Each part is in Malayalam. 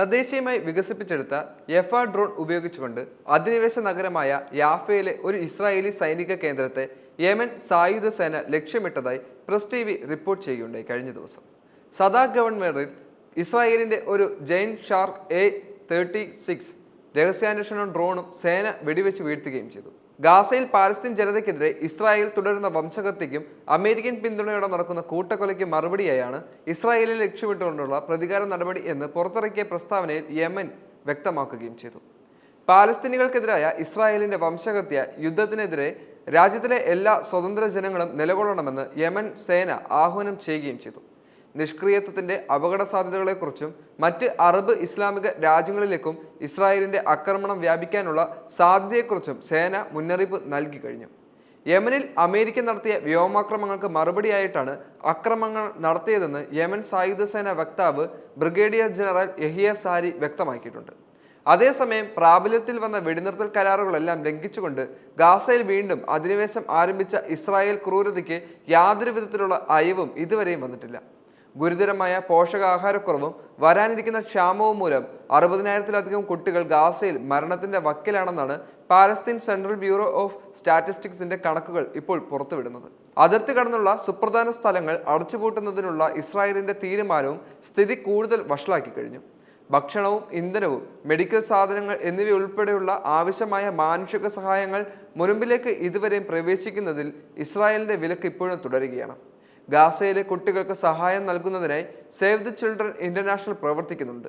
തദ്ദേശീയമായി വികസിപ്പിച്ചെടുത്ത എഫ ഡ്രോൺ ഉപയോഗിച്ചുകൊണ്ട് അധിനിവേശ നഗരമായ യാഫയിലെ ഒരു ഇസ്രായേലി സൈനിക കേന്ദ്രത്തെ യമൻ സായുധ സേന ലക്ഷ്യമിട്ടതായി പ്രസ് ടി വി റിപ്പോർട്ട് ചെയ്യുകയുണ്ടായി കഴിഞ്ഞ ദിവസം. സദാ ഗവൺമെന്റിൽ ഇസ്രായേലിന്റെ ഒരു ജെയിൻ ഷാർക്ക് എ തേർട്ടി സിക്സ് രഹസ്യാന്വേഷണ ഡ്രോണും സേന വെടിവെച്ച് വീഴ്ത്തുകയും ചെയ്തു. ഗാസയിൽ പാലസ്തീൻ ജനതയ്ക്കെതിരെ ഇസ്രായേൽ തുടരുന്ന വംശഹത്യയ്ക്കും അമേരിക്കൻ പിന്തുണയോടെ നടക്കുന്ന കൂട്ടക്കൊലയ്ക്കും മറുപടിയായാണ് ഇസ്രായേലിൽ ലക്ഷ്യമിട്ടുകൊണ്ടുള്ള പ്രതികാര നടപടി എന്ന് പുറത്തിറക്കിയ പ്രസ്താവനയിൽ യമൻ വ്യക്തമാക്കുകയും ചെയ്തു. പാലസ്തീനികൾക്കെതിരായ ഇസ്രായേലിന്റെ വംശഹത്യ യുദ്ധത്തിനെതിരെ രാജ്യത്തിലെ എല്ലാ സ്വതന്ത്ര ജനങ്ങളും നിലകൊള്ളണമെന്ന് യമൻ സേന ആഹ്വാനം ചെയ്യുകയും ചെയ്തു. നിഷ്ക്രിയത്വത്തിന്റെ അപകട സാധ്യതകളെക്കുറിച്ചും മറ്റ് അറബ് ഇസ്ലാമിക രാജ്യങ്ങളിലേക്കും ഇസ്രായേലിന്റെ ആക്രമണം വ്യാപിക്കാനുള്ള സാധ്യതയെക്കുറിച്ചും സേന മുന്നറിയിപ്പ് നൽകി കഴിഞ്ഞു. യമനിൽ അമേരിക്ക നടത്തിയ വ്യോമാക്രമണങ്ങൾക്ക് മറുപടിയായിട്ടാണ് അക്രമങ്ങൾ നടത്തിയതെന്ന് യമൻ സായുധ സേന വക്താവ് ബ്രിഗേഡിയർ ജനറൽ യഹിയ സാരി വ്യക്തമാക്കിയിട്ടുണ്ട്. അതേസമയം പ്രാബല്യത്തിൽ വന്ന വെടിനിർത്തൽ കരാറുകളെല്ലാം ലംഘിച്ചുകൊണ്ട് ഗാസയിൽ വീണ്ടും അധിനിവേശം ആരംഭിച്ച ഇസ്രായേൽ ക്രൂരതയ്ക്ക് യാതൊരു വിധത്തിലുള്ള അയവും ഇതുവരെയും വന്നിട്ടില്ല. ഗുരുതരമായ പോഷകാഹാരക്കുറവും വരാനിരിക്കുന്ന ക്ഷാമവും മൂലം അറുപതിനായിരത്തിലധികം കുട്ടികൾ ഗാസയിൽ മരണത്തിന്റെ വക്കിലാണെന്നാണ് പാലസ്തീൻ സെൻട്രൽ ബ്യൂറോ ഓഫ് സ്റ്റാറ്റിസ്റ്റിക്സിന്റെ കണക്കുകൾ ഇപ്പോൾ പുറത്തുവിടുന്നത്. അതിർത്തി കടന്നുള്ള സുപ്രധാന സ്ഥലങ്ങൾ അടച്ചുപൂട്ടുന്നതിനുള്ള ഇസ്രായേലിന്റെ തീരുമാനവും സ്ഥിതി കൂടുതൽ വഷളാക്കി കഴിഞ്ഞു. ഭക്ഷണവും ഇന്ധനവും മെഡിക്കൽ സാധനങ്ങൾ എന്നിവയുൾപ്പെടെയുള്ള ആവശ്യമായ മാനുഷിക സഹായങ്ങൾ മുൻപിലേക്ക് ഇതുവരെയും പ്രവേശിക്കുന്നതിൽ ഇസ്രായേലിന്റെ വിലക്ക് ഇപ്പോഴും തുടരുകയാണ്. ഗാസയിലെ കുട്ടികൾക്ക് സഹായം നൽകുന്നതിനായി സേവ് ദി ചിൽഡ്രൻ ഇന്റർനാഷണൽ പ്രവർത്തിക്കുന്നുണ്ട്.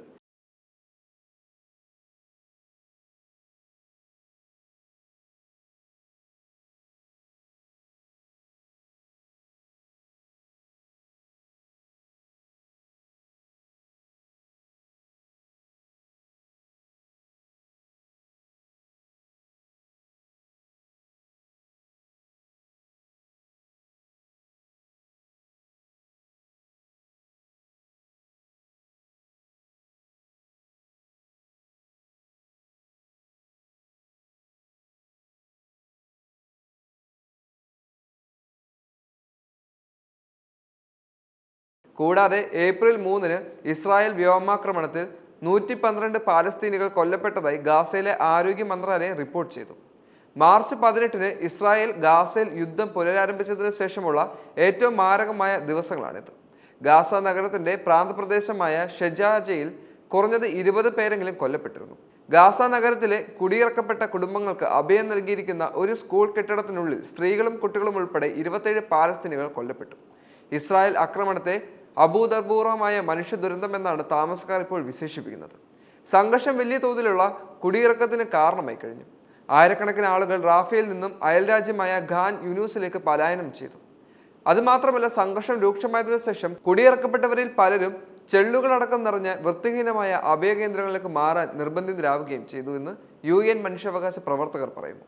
കൂടാതെ ഏപ്രിൽ മൂന്നിന് ഇസ്രായേൽ വ്യോമാക്രമണത്തിൽ നൂറ്റി പന്ത്രണ്ട് പാലസ്തീനികൾ കൊല്ലപ്പെട്ടതായി ഗാസയിലെ ആരോഗ്യ മന്ത്രാലയം റിപ്പോർട്ട് ചെയ്തു. മാർച്ച് പതിനെട്ടിന് ഇസ്രായേൽ ഗാസയിൽ യുദ്ധം പുനരാരംഭിച്ചതിന് ശേഷമുള്ള ഏറ്റവും മാരകമായ ദിവസങ്ങളാണിത്. ഗാസ നഗരത്തിന്റെ പ്രാന്തപ്രദേശമായ ഷെജാജയിൽ കുറഞ്ഞത് ഇരുപത് പേരെങ്കിലും കൊല്ലപ്പെട്ടിരുന്നു. ഗാസ നഗരത്തിലെ കുടിയിറക്കപ്പെട്ട കുടുംബങ്ങൾക്ക് അഭയം നൽകിയിരിക്കുന്ന ഒരു സ്കൂൾ കെട്ടിടത്തിനുള്ളിൽ സ്ത്രീകളും കുട്ടികളും ഉൾപ്പെടെ ഇരുപത്തേഴ് പാലസ്തീനികൾ കൊല്ലപ്പെട്ടു. ഇസ്രായേൽ ആക്രമണത്തെ അഭൂതപൂർവമായ മനുഷ്യ ദുരന്തം എന്നാണ് താമസക്കാർ ഇപ്പോൾ വിശേഷിപ്പിക്കുന്നത്. സംഘർഷം വലിയ തോതിലുള്ള കുടിയിറക്കത്തിന് കാരണമായി കഴിഞ്ഞു. ആയിരക്കണക്കിന് ആളുകൾ റാഫേൽ നിന്നും അയൽരാജ്യമായ ഖാൻ യുനൂസിലേക്ക് പലായനം ചെയ്തു. അതുമാത്രമല്ല സംഘർഷം രൂക്ഷമായതിനു ശേഷം കുടിയിറക്കപ്പെട്ടവരിൽ പലരും ചെള്ളുകളടക്കം നിറഞ്ഞ വൃത്തിഹീനമായ അഭയകേന്ദ്രങ്ങളിലേക്ക് മാറാൻ നിർബന്ധിതരാവുകയും ചെയ്തു എന്ന് യു എൻ മനുഷ്യാവകാശ പ്രവർത്തകർ പറയുന്നു.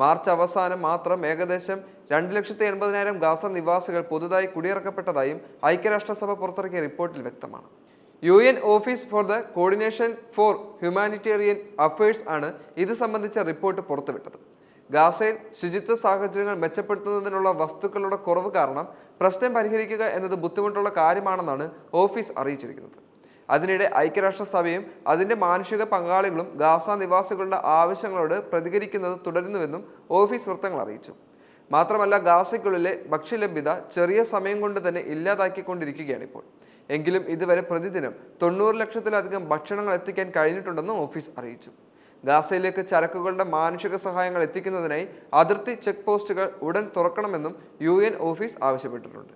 മാർച്ച് അവസാനം മാത്രം ഏകദേശം രണ്ട് ലക്ഷത്തി എൺപതിനായിരം ഗാസ നിവാസികൾ പുതുതായി കുടിയിറക്കപ്പെട്ടതായും ഐക്യരാഷ്ട്രസഭ പുറത്തിറക്കിയ റിപ്പോർട്ടിൽ വ്യക്തമാണ്. U N office for the coordination for humanitarian affairs ആണ് ഇത് സംബന്ധിച്ച റിപ്പോർട്ട് പുറത്തുവിട്ടത്. ഗാസയിൽ ശുചിത്വ സാഹചര്യങ്ങൾ മെച്ചപ്പെടുത്തുന്നതിനുള്ള വസ്തുക്കളുടെ കുറവ് കാരണം പ്രശ്നം പരിഹരിക്കുക എന്നത് ബുദ്ധിമുട്ടുള്ള കാര്യമാണെന്നാണ് ഓഫീസ് അറിയിച്ചിരിക്കുന്നത്. അതിനിടെ ഐക്യരാഷ്ട്രസഭയും അതിന്റെ മാനുഷിക പങ്കാളികളും ഗാസ നിവാസികളുടെ ആവശ്യങ്ങളോട് പ്രതികരിക്കുന്നത് തുടരുന്നുവെന്നും ഓഫീസ് വൃത്തങ്ങൾ അറിയിച്ചു. മാത്രമല്ല ഗാസയ്ക്കുള്ളിലെ ഭക്ഷ്യലഭ്യത ചെറിയ സമയം കൊണ്ട് തന്നെ ഇല്ലാതാക്കിക്കൊണ്ടിരിക്കുകയാണ് ഇപ്പോൾ എങ്കിലും ഇതുവരെ പ്രതിദിനം തൊണ്ണൂറ് ലക്ഷത്തിലധികം ഭക്ഷണങ്ങൾ എത്തിക്കാൻ കഴിഞ്ഞിട്ടുണ്ടെന്നും ഓഫീസ് അറിയിച്ചു. ഗാസയിലേക്ക് ചരക്കുകളുടെ മാനുഷിക സഹായങ്ങൾ എത്തിക്കുന്നതിനായി അതിർത്തി ചെക്ക് പോസ്റ്റുകൾ ഉടൻ തുറക്കണമെന്നും യു ഓഫീസ് ആവശ്യപ്പെട്ടിട്ടുണ്ട്.